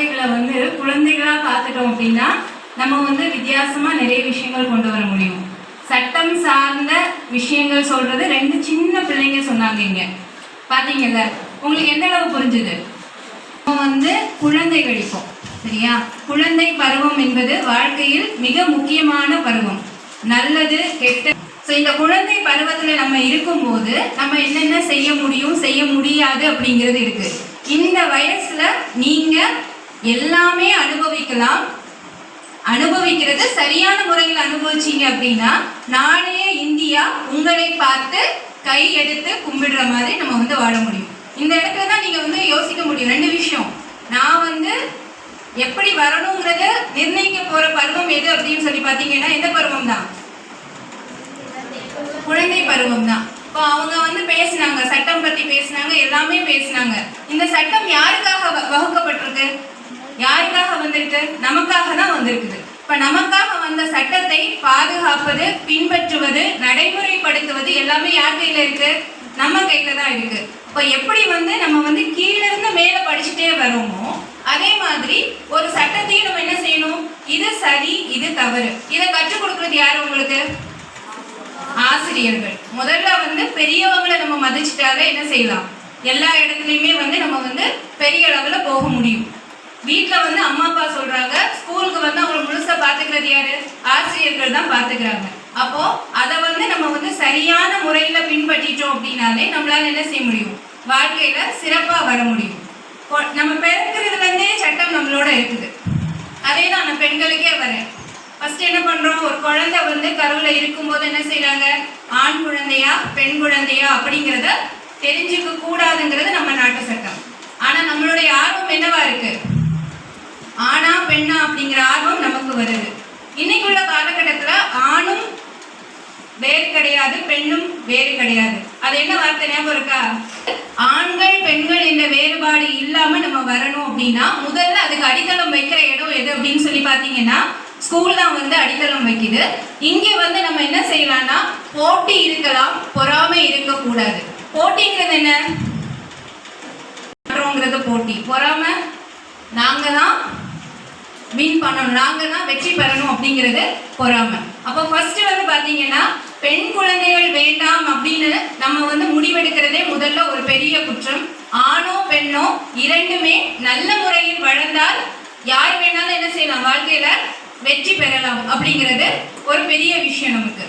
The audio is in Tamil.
குழந்தைகளை வந்து குழந்தைகளா பார்த்துட்டோம் அப்படின்னா நம்ம வந்து வித்தியாசமா நிறைய விஷயங்கள் கொண்டு வர முடியும். சட்டம் சார்ந்த விஷயங்கள் சொல்றது ரெண்டு சின்ன பிள்ளைங்க சொன்னாங்க இங்க. பாத்தீங்கல்ல? உங்களுக்கு எந்த அளவு புரிஞ்சுது? வந்து குழந்தை கழிப்போம் சரியா? குழந்தை பருவம் என்பது வாழ்க்கையில் மிக முக்கியமான பருவம். நல்லது கெட்ட ஸோ இந்த குழந்தை பருவத்தில் நம்ம இருக்கும்போது நம்ம என்னென்ன செய்ய முடியும் செய்ய முடியாது அப்படிங்கிறது இருக்கு. இந்த வயசுல நீங்க எல்லாமே அனுபவிக்கலாம். அனுபவிக்கிறது சரியான முறையில் அனுபவிச்சீங்க அப்படின்னா நாளைய இந்தியா உங்களை பார்த்து கை எடுத்து கும்பிடுற மாதிரி நம்ம வந்து வாழ முடியும். இந்த இடத்துல தான் நீங்கள் வந்து யோசிக்க முடியும். ரெண்டு விஷயம். நான் வந்து எப்படி வரணுங்கிறத நிர்ணயிக்க போற பருவம் எது அப்படின்னு சொல்லி பார்த்தீங்கன்னா எந்த பருவம் தான்? குழந்தை பருவம் தான். இப்போ அவங்க வந்து பேசினாங்க சட்டம் பற்றி பேசினாங்க எல்லாமே பேசினாங்க. இந்த சட்டம் யாருக்காக வ- யாருக்காக வந்திருக்கு? நமக்காக தான் வந்திருக்குது. இப்ப நமக்காக வந்த சட்டத்தை பாதுகாப்பது பின்பற்றுவது நடைமுறைப்படுத்துவது எல்லாமே யார் கையில இருக்கு? நம்ம கையில தான் இருக்கு. இப்ப எப்படி வந்து நம்ம வந்து கீழ இருந்து மேல படிச்சுட்டே வரோமோ அதே மாதிரி ஒரு சட்டத்தையும் நம்ம என்ன செய்யணும்? இது சரி இது தவறு. இதை கற்றுக் கொடுக்கறது யாரு உங்களுக்கு? ஆசிரியர்கள். முதல்ல வந்து பெரியவங்களை நம்ம மதிச்சிட்டாலே என்ன செய்யலாம்? எல்லா இடத்துலையுமே வந்து நம்ம வந்து பெரிய அளவுல போக முடியும். வீட்டில் வந்து அம்மா அப்பா சொல்றாங்க. ஸ்கூலுக்கு வந்து அவங்களை முழுசா பாத்துக்கிறது யாரு? ஆசிரியர்கள் தான் பாத்துக்கிறாங்க. அப்போ அதை வந்து நம்ம வந்து சரியான முறையில பின்பற்றிட்டோம் அப்படின்னாலே நம்மளால என்ன செய்ய முடியும்? வாழ்க்கையில சிறப்பா வர முடியும். நம்ம பிறக்கிறதுல இருந்தே சட்டம் நம்மளோட இருக்குது. அதே தான் நான் பெண்களுக்கே வரேன் ஃபர்ஸ்ட் என்ன பண்றோம்? ஒரு குழந்தை வந்து கருவில் இருக்கும்போது என்ன செய்யறாங்க ஆண் குழந்தையா பெண் குழந்தையா அப்படிங்கிறத தெரிஞ்சுக்க கூடாதுங்கிறது நம்ம நாட்டு சட்டம். ஆனா நம்மளுடைய ஆர்வம் என்னவா இருக்கு? ஆனா பெண்ணா அப்படிங்கிற ஆர்வம் நமக்கு வருது. இன்னைக்கு உள்ள காலகட்டத்துல ஆணும் வேறு கிடையாது பெண்ணும் வேறு கிடையாது. அது என்ன வார்த்தை ஞாபகம் இருக்கா? ஆண்கள் பெண்கள் என்ற வேறுபாடு இல்லாம நம்ம வரணும் அப்படின்னா முதல்ல அதுக்கு அடித்தளம் வைக்கிற இடம் எது அப்படின்னு சொல்லி பாத்தீங்கன்னா ஸ்கூல் தான் வந்து அடித்தளம் வைக்குது. இங்கே வந்து நம்ம என்ன செய்யலாம்னா போட்டி இருக்கலாம் பொறாமை இருக்கக்கூடாது. போட்டிங்கிறது என்ன? போட்டி. பொறாமை நாங்க தான் வின் பண்ணணும். நாங்க தான் வெற்றி பெறணும் அப்படிங்கிறது பொறாமை. அப்போ ஃபர்ஸ்ட் வந்து பாத்தீங்கன்னா பெண் குழந்தைகள் வேண்டாம் அப்படின்னு நம்ம வந்து முடிவெடுக்கிறதே முதல்ல ஒரு பெரிய குற்றம். ஆணோ பெண்ணோ இரண்டுமே நல்ல முறையில் வளர்ந்தால் யார் வேணாலும் என்ன செய்யலாம்? வாழ்க்கையில வெற்றி பெறலாம் அப்படிங்கிறது ஒரு பெரிய விஷயம் நமக்கு.